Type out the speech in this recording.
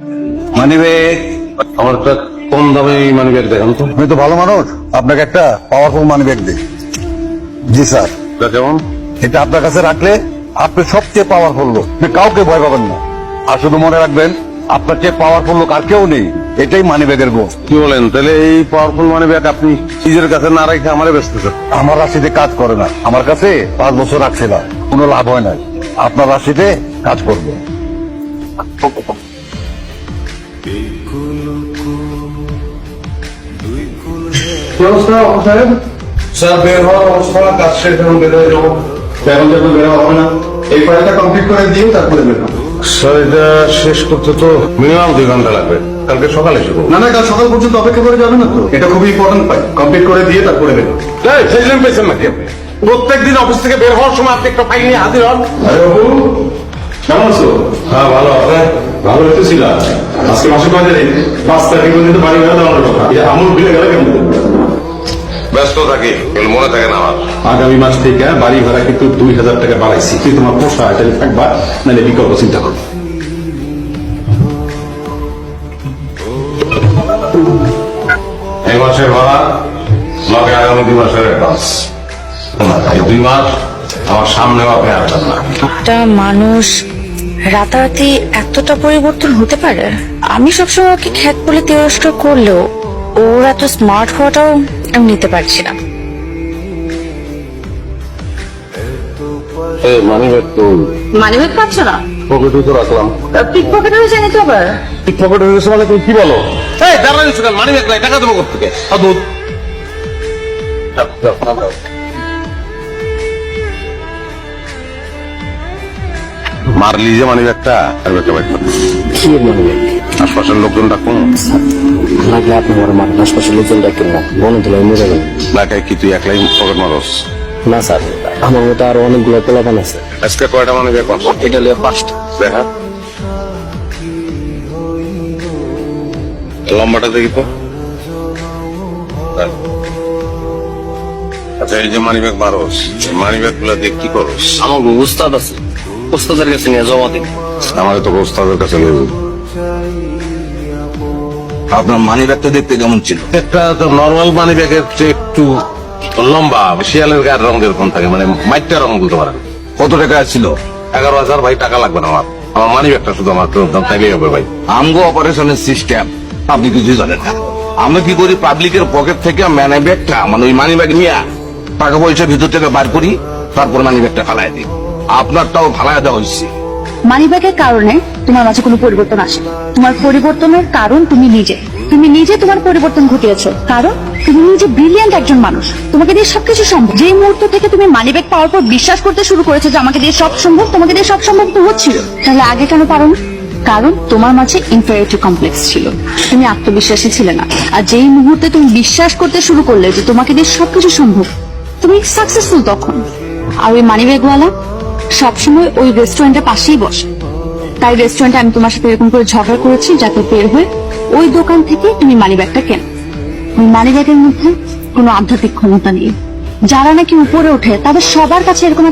Money bag আমার একটা কম দামে মানি ব্যাগ দেখান তো। আমি তো ভালো মানুষ। আপনাকে একটা পাওয়ারফুল মানি ব্যাগ দিই। জি স্যার। কেমন? এটা আপনার কাছে রাখলে আপনি সবচেয়ে পাওয়ারফুল লোক। কাউকে ভয় পাবেন না। আর শুধু মনে রাখবেন আপনার চেয়ে পাওয়ারফুল লোক আর কেউ নেই। এটাই মানি ব্যাগের গো কি বলেন? তাহলে এই পাওয়ারফুল মানি ব্যাগ আপনি নিজের কাছে না রেখে আমারে ব্যস্ত আমার রাশিতে কাজ করে না। আমার কাছে পাঁচ বছর রাখছিলাম কোনো লাভ হয় নাই। আপনার রাশিতে কাজ করবে। শেষ হয়ে করতে তো ঘণ্টা লাগবে কালকে সকালে না না কাল সকাল পর্যন্ত অপেক্ষা করে যাবে না এটা খুবই ইম্পর্টেন্ট কমপ্লিট করে দিয়ে তারপরে বের হব ফেসলেন পেয়েছেন নাকি প্রত্যেক দিন অফিস থেকে বের হওয়ার সময় আপনি একটা ফাইল নিয়ে হাজির হন কেমন আছো? হ্যাঁ ভালো। আপনি? ভালো হইতেছিল আজকে মাসে কয় তারিখ পাঁচ তারিখ পর্যন্ত বাড়ি বেড়া দেওয়ার কথা আমল বিলে গেলে কেমন? ব্যস্ত থাকি মনে থাকে না আমার। আগামী মাস থেকে বাড়ি ভাড়া কিন্তু দুই হাজার টাকা বাড়াইছি। তুই তোমার পোষায় তাহলে থাকবা নাহলে বিকল্প চিন্তা করো। এই মাসের ভাড়া লগে আগামী দুই মাসের অ্যাডভান্স দুই মাস আমার সামনেও আপনি আসবেন না। একটা মানুষ রাতারাতি এতটা পরিবর্তন হতে পারে? আমি সবসময় ওকে খ্যাত বলে তিরস্কার করলেও ওর এত স্মার্ট হওয়াটাও আমি নিতে পারছি না। মানি ব্যাগ তো মানি ব্যাগ পাচ্ছ না? পকেটে তো রাখলাম। পিক পকেট হয়ে জানি তো আবার? পকেটে রয়েছে মানে তুমি কি বলো? এই দাঁড়া নিচ্ছ কেন মানি ব্যাগ নাই টাকা দেবো কোথেকে অদ্ভুত মারলি যে মানি ব্যাগটা আর ব্যাগটা ব্যাগ কি মনে হয় আশপাশের লোকজন ডাকুন লাগলে আপনি আমার মার আশপাশের লোকজন ডাকেন না বনে তোলাই মরে গেল এলাকায় কি তুই একলাই পকেট মারস? না স্যার। আমার মতো আরও অনেকগুলো পোলাপান আছে। আজকে কয়টা মানি ব্যাগ এটা লিয়ে পাঁচটা। দেখা লম্বাটা দেখি তো। আচ্ছা এই যে মানি ব্যাগ মারস মানি ব্যাগগুলা দিয়ে কি করস? আমার উস্তাদ আছে। উস্তাদের কাছে নিয়ে জমা দিন। আমাদের তো ওস্তাদের কাছে লেবু আপনার মানি ব্যাগটা দেখতে কেমন ছিল? একটা তো নর্মাল মানি ব্যাগের চেয়ে একটু লম্বা শিয়ালের গায়ের রং যেরকম থাকে মানে মাইটটা রং বলতে পারেন। কত টাকা ছিল? এগারো হাজার ভাই টাকা লাগবে না আমার। আমার মানি ব্যাগটা শুধু আমার তো দাম তাইলেই হবে ভাই। আমগো অপারেশনের সিস্টেম আপনি কিছুই জানেন না। আমরা কি করি পাবলিকের পকেট থেকে মানি ব্যাগটা মানে ওই মানি ব্যাগ নিয়ে টাকা পয়সা ভিতর থেকে বার করি তারপর মানি ব্যাগটা ফালাই দিই। আপনারটাও ফালাই দেওয়া হয়েছে। মানিব্যাগের কারণে তোমার মাঝে কোনো পরিবর্তন আসে তোমার পরিবর্তনের কারণ তুমি নিজে। তুমি নিজে তোমার পরিবর্তন ঘটিয়েছো। কারণ তুমি নিজে ব্রিলিয়ান্ট একজন মানুষ। তোমাকে দিয়ে সবকিছু সম্ভব। যে মুহূর্ত থেকে তুমি মানিব্যাগ পাওয়ার পর বিশ্বাস করতে শুরু করেছ যে আমাকে দিয়ে সব সম্ভব, তোমাকে দিয়ে সব সম্ভব তো হচ্ছিল। তাহলে আগে কেন পারো না? কারণ তোমার মাঝে ইনফেরিটি কমপ্লেক্স ছিল। তুমি আত্মবিশ্বাসী ছিলে না। আর যেই মুহূর্তে তুমি বিশ্বাস করতে শুরু করলে যে তোমাকে দিয়ে সবকিছু সম্ভব, তুমি সাকসেসফুল তখন। আর ওই মানিব্যাগওয়ালা সবসময় ওই রেস্টুরেন্টের পাশেই বসে। তাই রেস্টুরেন্টে আমি তোমার সাথে এরকম করে ঝগড়া করেছি যাতে বের হয়ে ওই দোকান থেকে তুমি মানি ব্যাগটা কেন। মানি ব্যাগের মধ্যে কোনো আধ্যাত্মিক ক্ষমতা নেই। যারা নাকি উপরে ওঠে, তাদের সবার কাছে এরকম